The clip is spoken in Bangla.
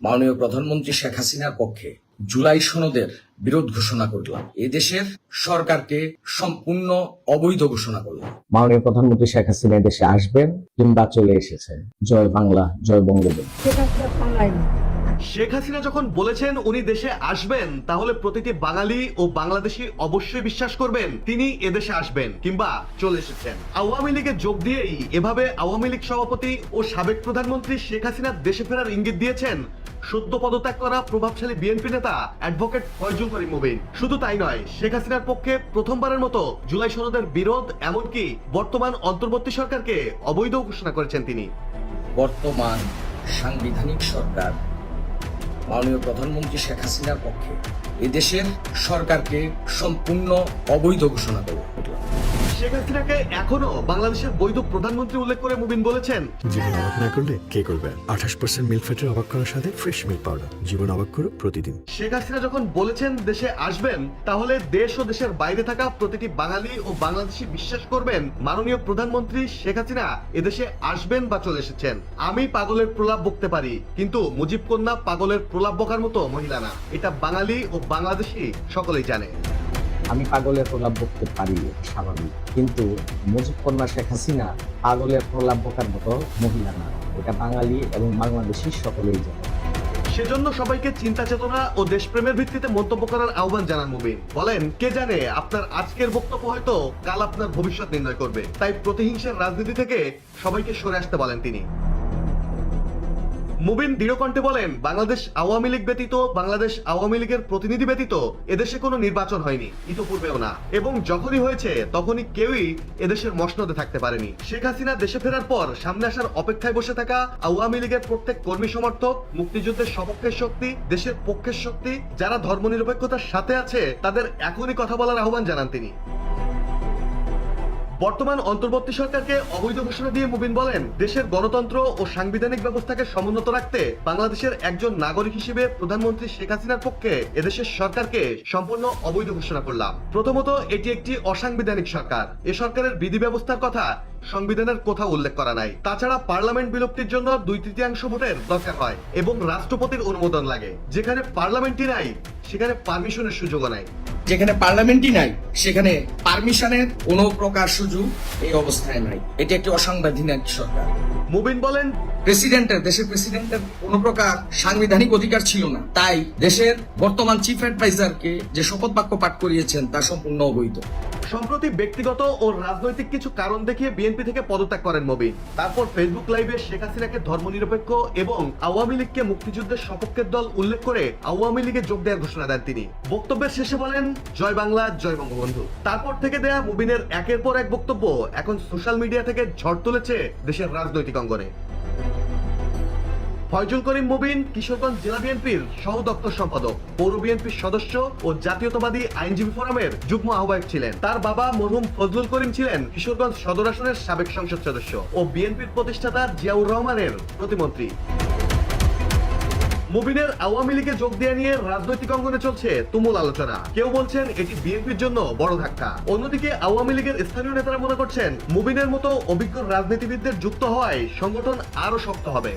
মাননীয় প্রধানমন্ত্রী শেখ হাসিনার পক্ষে জুলাই সনদের বিরোধ ঘোষণা করলাম। এদেশের সরকারকে সম্পূর্ণ অবৈধ ঘোষণা করলাম। মাননীয় প্রধানমন্ত্রী শেখ হাসিনা দেশে আসবেন কিংবা চলে এসেছেন। জয় বাংলা জয় বঙ্গবন্ধু। শেখ হাসিনা যখন বলেছেন উনি দেশে আসবেন তাহলে প্রতিটি বাঙালি ও বাংলাদেশি অবশ্যই বিশ্বাস করবেন তিনি এদেশে আসবেন কিংবা চলে এসেছেন। আওয়ামী লীগে যোগ দিয়েই এভাবে আওয়ামী লীগ সভাপতি ও সাবেক প্রধানমন্ত্রী শেখ হাসিনা দেশে ফেরার ইঙ্গিত দিয়েছেন সদ্য পদত্যাগ করা প্রভাবশালী বিএনপি নেতা অ্যাডভোকেট ফয়জুল করিম মুবিন। শুধু তাই নয়, শেখ হাসিনার পক্ষে প্রথমবারের মতো জুলাই সনদের বিরোধ, এমনকি বর্তমান অন্তর্বর্তী সরকারকে অবৈধ ঘোষণা করেছেন তিনি। বর্তমান সাংবিধানিক সরকার, মাননীয় প্রধানমন্ত্রী শেখ হাসিনার পক্ষে এদেশের সরকারকে সম্পূর্ণ অবৈধ ঘোষণা করলাম শেখ হাসিনাকে এখনও বাংলাদেশের বৈধ প্রধানমন্ত্রী উল্লেখ করে মুবিন বলেছেন। জীবন অবাক না করলে কে করবে? আঠাশ পার্সেন্ট মিল্ক ফ্যাটের অবাক করার সাথে ফ্রেশ মিল্ক পাউডার জীবন অবাক করো প্রতিদিন। শেখ হাসিনা যখন বলেছেন দেশে আসবেন তাহলে দেশ ও দেশের বাইরে থাকা প্রতিটি বাঙালি ও বাংলাদেশি বিশ্বাস করবেন মাননীয় প্রধানমন্ত্রী শেখ হাসিনা এদেশে আসবেন বা চলে এসেছেন। আমি পাগলের প্রলাপ বকতে পারি কিন্তু মুজিব কন্যা পাগলের প্রলাপ বকার মতো মহিলা না। এটা বাঙালি ও বাংলাদেশি সকলেই জানে। আমি পাগলের প্রলাপ বকতে পারি, স্বাভাবিক। কিন্তু মুজিব কন্যা শেখ হাসিনা পাগলের প্রলাপ বকার মতো মহিলা না। এটা বাঙালি এবং বাংলাদেশি সকলেই জানে। সেজন্য সবাইকে চিন্তা চেতনা ও দেশপ্রেমের ভিত্তিতে মন্তব্য করার আহ্বান জানান মুবিন। বলেন, কে জানে আপনার আজকের বক্তব্য হয়তো কাল আপনার ভবিষ্যৎ নির্ণয় করবে। তাই প্রতিহিংসার রাজনীতি থেকে সবাইকে সরে আসতে বলেন তিনি। মুবিন দৃঢ়কণ্ঠে বলেন, বাংলাদেশ আওয়ামী লীগ ব্যতীত, বাংলাদেশ আওয়ামী লীগের প্রতিনিধি ব্যতীত এদেশে কোনো নির্বাচন হয়নি, ইতপূর্বেও না। এবং যখনই হয়েছে, তখনই কেউই এদেশের মসনদে থাকতে পারেনি। শেখ হাসিনা দেশে ফেরার পর সামনে আসার অপেক্ষায় বসে থাকা আওয়ামী লীগের প্রত্যেক কর্মী সমর্থক, মুক্তিযুদ্ধের সপক্ষের শক্তি, দেশের পক্ষের শক্তি, যারা ধর্মনিরপেক্ষতার সাথে আছে, তাদের এখনই কথা বলার আহ্বান জানান তিনি। বর্তমান অন্তর্বর্তী সরকারকে অবৈধ ঘোষণা দিয়ে মুবিন বলেন, দেশের গণতন্ত্র ও সাংবিধানিক ব্যবস্থাকে সমুন্নত রাখতে বাংলাদেশের একজন নাগরিক হিসেবে প্রধানমন্ত্রী শেখ হাসিনার পক্ষে এদেশের সরকারকে সম্পূর্ণ অবৈধ ঘোষণা করলাম। প্রথমত, এটি একটি অসাংবিধানিক সরকার। এ সরকারের বিধি ব্যবস্থার কথা সংবিধানের কোথাও উল্লেখ করা নাই। তাছাড়া পার্লামেন্ট বিলুপ্তির জন্য দুই তৃতীয়াংশ ভোটের দরকার হয় এবং রাষ্ট্রপতির অনুমোদন লাগে। যেখানে পার্লামেন্টই নাই, সেখানে পারমিশনের সুযোগও নাই। যেখানে পার্লামেন্টই নাই, সেখানে পারমিশনের কোনো প্রকার সুযোগ এই অবস্থায় নাই। এটি একটি অসাংবিধানিক সরকার। মুবিন বলেন প্রেসিডেন্টের, দেশের প্রেসিডেন্টের কোন প্রকার সাংবিধানিক অধিকার ছিল না। তাই দেশের বর্তমান চিফ অ্যাডভাইজারকে যে শপথ বাক্য পাঠ করিয়েছেন, তা সম্পূর্ণ অবৈধ। সম্প্রতি ব্যক্তিগত ও রাজনৈতিক কিছু কারণ দেখিয়ে বিএনপি থেকে পদত্যাগ করেন মবিন। তারপর ফেসবুক লাইভে শেখ হাসিনাকে ধর্মনিরপেক্ষ এবং আওয়ামী লীগকে মুক্তিযুদ্ধের সপক্ষের দল উল্লেখ করে আওয়ামী লীগে যোগ দেওয়ার ঘোষণা দেন তিনি। বক্তব্যের শেষে বলেন, জয় বাংলা, জয় বঙ্গবন্ধু। তারপর থেকে দেয়া মুবিনের একের পর এক বক্তব্য এখন সোশ্যাল মিডিয়া থেকে ঝড় তুলেছে দেশের রাজনৈতিক অঙ্গনে। ফয়জুল করিম মুবিন, কিশোরগঞ্জ জেলা বিএনপির সহ দপ্তর সম্পাদক, পৌর বিএনপির সদস্য ও জাতীয়তাবাদী আইনজীবী ফোরামের যুগ্ম আহ্বায়ক ছিলেন। তার বাবা মরহুম ফজলুল করিম ছিলেন কিশোরগঞ্জ সদর আসনের সাবেক সংসদ সদস্য ও বিএনপির প্রতিষ্ঠাতা জিয়াউর রহমানের প্রতিমন্ত্রী। মুবিনের আওয়ামী লীগে যোগ দেওয়া নিয়ে রাজনৈতিক অঙ্গনে চলছে তুমুল আলোচনা। কেউ বলছেন এটি বিএনপির জন্য বড় ধাক্কা। অন্যদিকে আওয়ামী লীগের স্থানীয় নেতারা মনে করছেন, মুবিনের মতো অভিজ্ঞ রাজনীতিবিদদের যুক্ত হওয়ায় সংগঠন আরও শক্ত হবে।